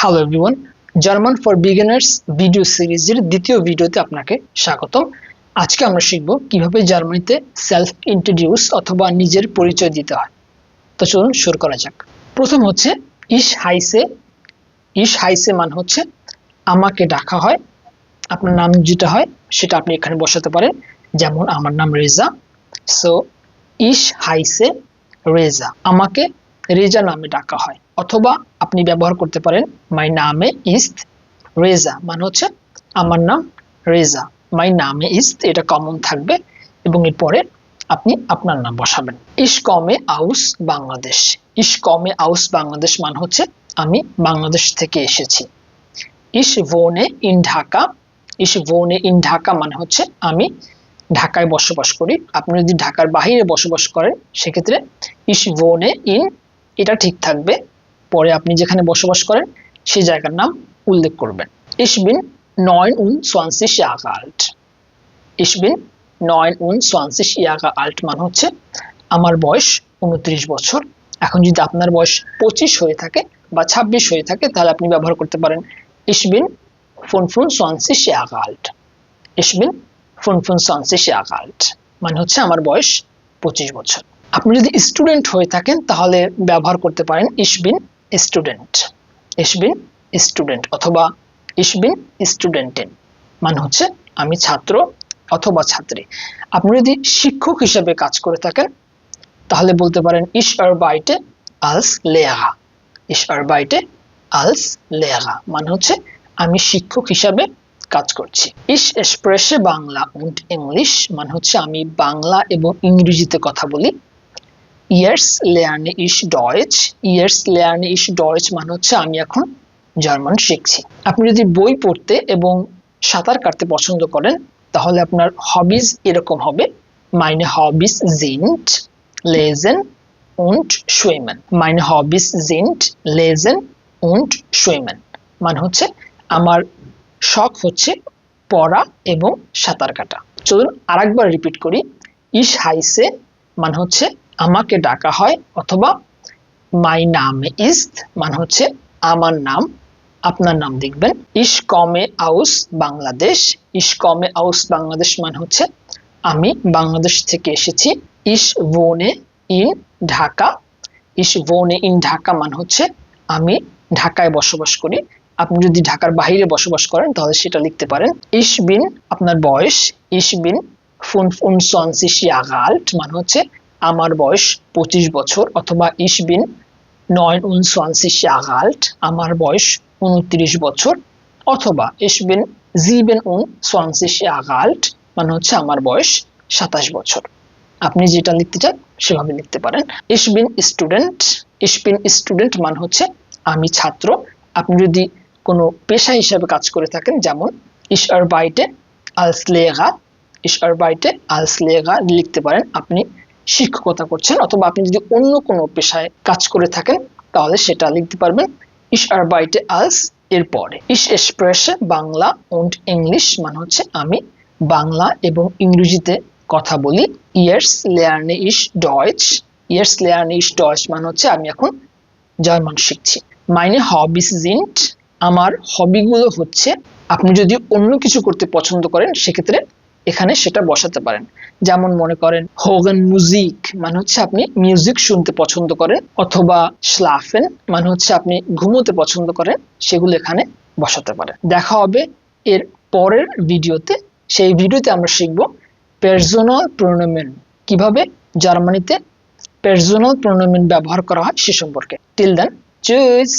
Hello everyone German for beginners video সিরিজের দ্বিতীয় ভিডিওতে আপনাকে স্বাগতম। আজকে আমরা শিখব কীভাবে জার্মানিতে সেলফ ইন্ট্রোডিউস অথবা নিজের পরিচয় দিতে হয়। তো চলুন শুরু করা যাক। প্রথম হচ্ছে ইস হাইসে। ইস হাইসে মানে হচ্ছে, আমাকে ডাকা হয়। আপনার নাম যেটা হয়, সেটা আপনি এখানে বসাতে পারেন। যেমন, আমার নাম রেজা। সো ইস হাইসে রেজা। আমাকে রেজা নামে ডাকা হয়। অথবা আপনি ব্যবহার করতে পারেন মাই নামে ইস্ত রেজা মানে হচ্ছে আমার নাম রেজা মাই নামে ইস্ত এটা কমন থাকবে এবং এরপরে আপনি আপনার নাম বসাবেন। ইসকমে আউস বাংলাদেশ ইসকমে আউস বাংলাদেশ মানে হচ্ছে, আমি বাংলাদেশ থেকে এসেছি ইস ভোনে ইন ঢাকা ইস ভোনে ইন ঢাকা মানে হচ্ছে, আমি ঢাকায় বসবাস করি আপনি যদি ঢাকার বাহিরে বসবাস করেন, সেক্ষেত্রে ইস ভোনে ইন এটা ঠিক থাকবে। পরে আপনি যেখানে বসবাস করেন, সেই জায়গার নাম উল্লেখ করবেন। ইসবিন নয়ন উন সোয়ানসিস ইয়াগা আল্ট। ইসবিন নয়ন উন সোয়ানসিস ইয়াগা আল্ট মানে হচ্ছে আমার বয়স উনত্রিশ বছর। এখন যদি আপনার বয়স পঁচিশ হয়ে থাকে বা ছাব্বিশ হয়ে থাকে, তাহলে আপনি ব্যবহার করতে পারেন ইসবিন ফুন ফুন সোয়ানসিস ইয়াগা আল্ট। ইসবিন ফুন ফুন সোয়ানসিস ইয়াগা আল্ট মানে হচ্ছে আমার বয়স পঁচিশ বছর। আপনি যদি স্টুডেন্ট হয়ে থাকেন, তাহলে ব্যবহার করতে পারেন ইসবিন স্টুডেন্ট ইসবিন স্টুডেন্ট অথবা ইসবিন স্টুডেন্টেন মানে হচ্ছে আমি ছাত্র অথবা ছাত্রী। আপনি যদি শিক্ষক হিসেবে কাজ করে থাকেন, তাহলে বলতে পারেন ইস আর বাইটে আলস লেয়াগা ইস আর বাইটে আলস লেয়াগা মানে হচ্ছে আমি শিক্ষক হিসাবে কাজ করছি। ইস এক্সপ্রেসে বাংলা উন্ড ইংলিশ মানে হচ্ছে আমি বাংলা এবং ইংরেজিতে কথা বলি। ইয়ার্স লেয়ার্নে ইস ডয়েচ ইয়ার্স লেয়ার্নে ইস ডয়েচ মানে হচ্ছে আমি এখন জার্মান শিখছি। আপনি যদি বই পড়তে এবং সাঁতার কাটতে পছন্দ করেন, তাহলে আপনার হবিজ এরকম হবে। মাইনে হবিস জিন্ট লেজেন উন্ট সুইমেন মাইনে হবিস জিন্ট লেজেন উন্ট সুইমেন মানে হচ্ছে আমার শখ হচ্ছে পড়া এবং সাঁতার কাটা। চলুন আরেকবার রিপিট করি। ইস হাইসে মানে হচ্ছে আমাকে ডাকা হয় অথবা মাই নামে ইস্ত মানে হচ্ছে আমার নাম, আপনার নাম দেখবেন। ইস কমে আউস বাংলাদেশ। ইস কমে আউস বাংলাদেশ মানে হচ্ছে আমি বাংলাদেশ থেকে এসেছি। ইস ভোনে ইন ঢাকা। ইস ভোনে ইন ঢাকা মানে হচ্ছে আমি ঢাকায় বসবাস করি। আপনি যদি ঢাকার বাইরে বসবাস করেন, তাহলে সেটা লিখতে পারেন। ইস বিন আপনার বয়স। ইস বিন ফুন ফুন সনসিস আগাল্ট মানে হচ্ছে আমার বয়স পঁচিশ বছর অথবা ইসবিন নয় উন সোয়ানসিস ইয়াগাল্ট আমার বয়স উনত্রিশ বছর অথবা ইসবিন জিবেন উন সোয়ানসিস ইয়াগাল্ট মানে হচ্ছে আমার বয়স সাতাশ বছর। আপনি যেটা লিখতে চান সেভাবে লিখতে পারেন। ইসবিন স্টুডেন্ট ইসবিন স্টুডেন্ট মানে হচ্ছে আমি ছাত্র। আপনি যদি কোনো পেশা হিসাবে কাজ করে থাকেন, যেমন ইস আর বাইটে আলসলেগা ইস আর বাইটে আলসলেগা লিখতে পারেন। আপনি শিক্ষকতা করছেন, অথবা আপনি যদি অন্য কোনো পেশায় কাজ করে থাকেন, তাহলে সেটা লিখতে পারবেন ইস আর বাইটে আলস এরপরে ইস এক্সপ্রেসে বাংলা উন্ড ইংলিশ মানে হচ্ছে আমি বাংলা এবং ইংরেজিতে কথা বলি। ইয়ার্স লেয়ার্নে ইস ডয়েচ। ইয়ার্স লেয়ার্নে ইস ডয়েচ মানে হচ্ছে আমি এখন জার্মান শিখছি। মাইনে হবিস জিন্ট আমার হবিগুলো হচ্ছে আপনি যদি অন্য কিছু করতে পছন্দ করেন, সেক্ষেত্রে এখানে সেটা বসাতে পারেন। যেমন মনে করেন হোগান মিউজিক মানে হচ্ছে আপনি মিউজিক শুনতে পছন্দ করেন অথবা স্লাফেন মানে হচ্ছে আপনি ঘুমোতে পছন্দ করেন সেগুলো এখানে বসাতে পারেন। দেখা হবে এর পরের ভিডিওতে। সেই ভিডিওতে আমরা শিখব পার্সোনাল প্রোনোমেন কীভাবে জার্মানিতে পার্সোনাল প্রোনোমেন ব্যবহার করা হয় সে সম্পর্কে। Till then choose